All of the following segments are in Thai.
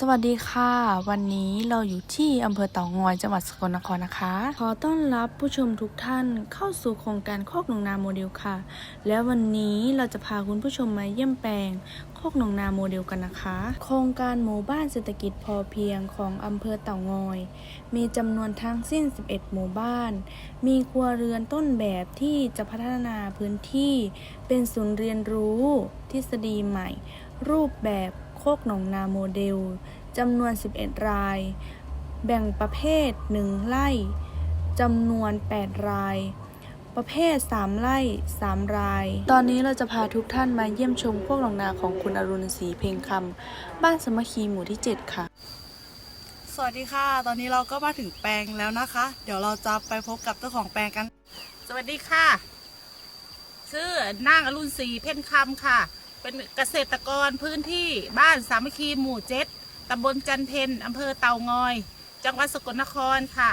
สวัสดีค่ะ วันนี้เราอยู่ที่อำเภอเต่างอยจังหวัดสกลนครนะคะ ขอต้อนรับผู้ชมทุกท่านเข้าสู่โครงการโคกหนองนาโมเดลค่ะ และวันนี้เราจะพาคุณผู้ชมมาเยี่ยมแปลงโคกหนองนาโมเดลกันนะคะ โครงการหมู่บ้านเศรษฐกิจพอเพียงของอำเภอเต่างอย มีจำนวนทั้งสิ้น 11 หมู่บ้าน มีครัวเรือนต้นแบบที่จะพัฒนาพื้นที่ เป็นศูนย์เรียนรู้ ทฤษฎีใหม่ รูปแบบโคกหนองนาโมเดล จำนวน 11 ราย แบ่งประเภท 1 ไร่จำนวน 8 ราย ประเภท 3 ไร่ 3 ราย ตอนนี้เราจะพาทุกท่านมาเยี่ยมชมโคกหนองนาของคุณอรุณศรีเพ็งคำบ้านสามัคคีหมู่ที่ 7 ค่ะ สวัสดีค่ะ ตอนนี้เราก็มาถึงแปลงแล้วนะคะ เดี๋ยวเราจะไปพบกับเจ้าของแปลงกัน สวัสดีค่ะ ชื่อนางอรุณศรีเพ่นคำค่ะ เป็นเกษตรกรพื้นที่บ้านสามัคคีหมู่เจ็ด ตำบลจันเพนอำเภอเต่างอย จังหวัดสกลนครค่ะ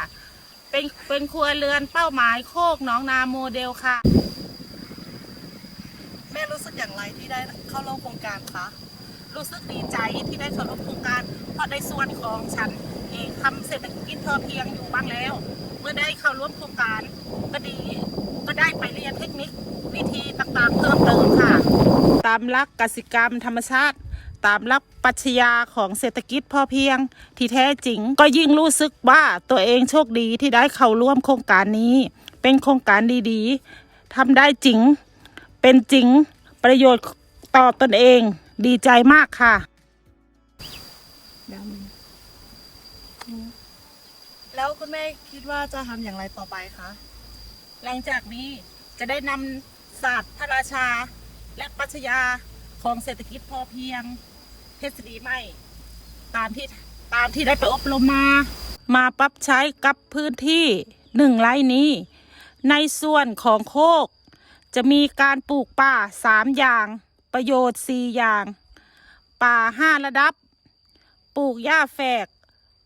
เป็นเป็นครัวเรือนเป้าหมายโคกหนองนาโมเดลค่ะ แม่รู้สึกอย่างไรที่ได้เข้าร่วมโครงการคะรู้สึกดีใจที่ได้เข้าร่วมโครงการ เพราะในส่วนของฉันเองทำเศรษฐกิจพอเพียงอยู่บ้างแล้ว เมื่อได้เข้าร่วมโครงการก็ดีก็ได้ไปเรียนเทคนิควิธีต่างๆเพิ่มเติมค่ะ ตามหลักกสิกรรมธรรมชาติ ตามหลักปรัชญาของเศรษฐกิจพอเพียง ที่แท้จริง ก็ยิ่งรู้สึกว่าตัวเองโชคดีที่ได้เข้าร่วมโครงการนี้ เป็นโครงการดีๆทำได้จริง เป็นจริงประโยชน์ต่อตนเองดีใจมากค่ะ แล้วคุณแม่คิดว่าจะทำอย่างไรต่อไปคะ หลังจากนี้จะได้นำศาสตร์พระราชา และปรัชญา ของเศรษฐกิจพอเพียงทฤษฎีใหม่ตามที่ตามที่ได้ไปอบรมมา มาปรับใช้กับพื้นที่หนึ่งไร่นี้ ในส่วนของโคก จะมีการปลูกป่าสามอย่าง ประโยชน์สี่อย่าง ป่าห้าระดับ ปลูกหญ้าแฝก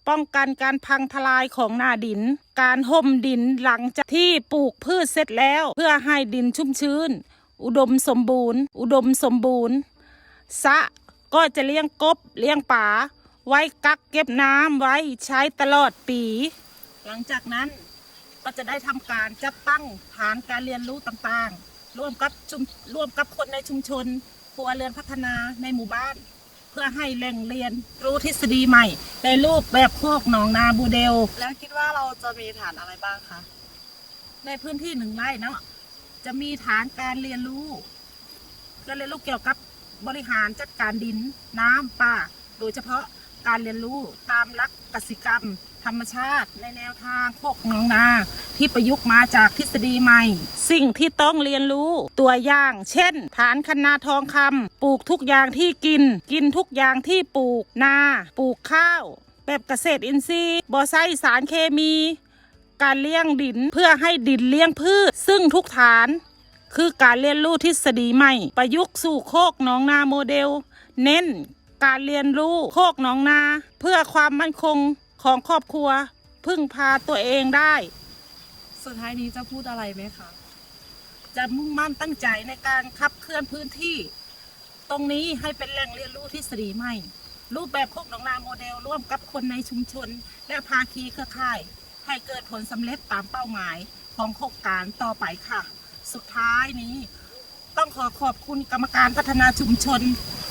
ป้องกันการพังทลายของหน้าดิน การห่มดินหลังจากที่ปลูกพืชเสร็จแล้ว เพื่อให้ดินชุ่มชื้น อุดมสมบูรณ์ อุดมสมบูรณ์สระก็จะเลี้ยงกบเลี้ยงป่า ไว้กักเก็บน้ำไว้ใช้ตลอดปี หลังจากนั้นก็จะได้ทำการจัดตั้งฐานการเรียนรู้ต่างๆ ร่วมกับชุมร่วมกับคนในชุมชนครัวเรือนพัฒนาในหมู่บ้าน เพื่อให้แหล่งเรียนรู้ทฤษฎีใหม่ ในรูปแบบโคกหนองนาบูเดล แล้วคิดว่าเราจะมีฐานอะไรบ้างคะ ในพื้นที่หนึ่งไร่เนาะ จะมีฐานการเรียนรู้การเรียนรู้เกี่ยวกับบริหารจัดการดินน้ำป่า โดยเฉพาะการเรียนรู้ตามหลักกสิกรรม ธรรมชาติ ในแนวทางโคกหนองนา ที่ประยุกต์มาจากทฤษฎีใหม่ สิ่งที่ต้องเรียนรู้ตัวอย่าง เช่น ฐานคณาทองคำปลูกทุกอย่างที่กิน กินทุกอย่างที่ปลูกนา ปลูกข้าว แบบเกษตรอินทรีย์บ่ใส่สารเคมี การเลี้ยงดินเพื่อให้ดินเลี้ยงพืช ซึ่งทุกฐาน คือการเรียนรู้ทฤษฎีใหม่ ประยุกต์สู่โคกหนองนาโมเดล เน้นการเรียนรู้โคกหนองนา เพื่อความมั่นคงของครอบครัว พึ่งพาตัวเองได้ สุดท้ายนี้จะพูดอะไรไหมคะ จะมุ่งมั่นตั้งใจในการขับเคลื่อนพื้นที่ ตรงนี้ให้เป็นแหล่งเรียนรู้ทฤษฎีใหม่ รูปแบบโคกหนองนาโมเดล ร่วมกับคนในชุมชน และภาคีเครือข่าย ให้เกิดผลสำเร็จตามเป้าหมายของโครงการต่อไปค่ะ สุดท้ายนี้ ต้องขอขอบคุณกรรมการพัฒนาชุมชน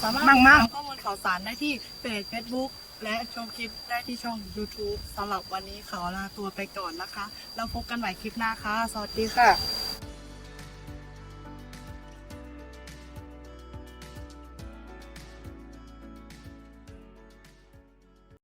สามารถมากมากข้อมูลข่าวสารได้ที่เพจ Facebook และชมคลิปได้ที่ช่อง YouTube สำหรับวันนี้ขอลาตัวไปก่อนนะคะ แล้วพบกันใหม่คลิปหน้าค่ะ สวัสดีค่ะ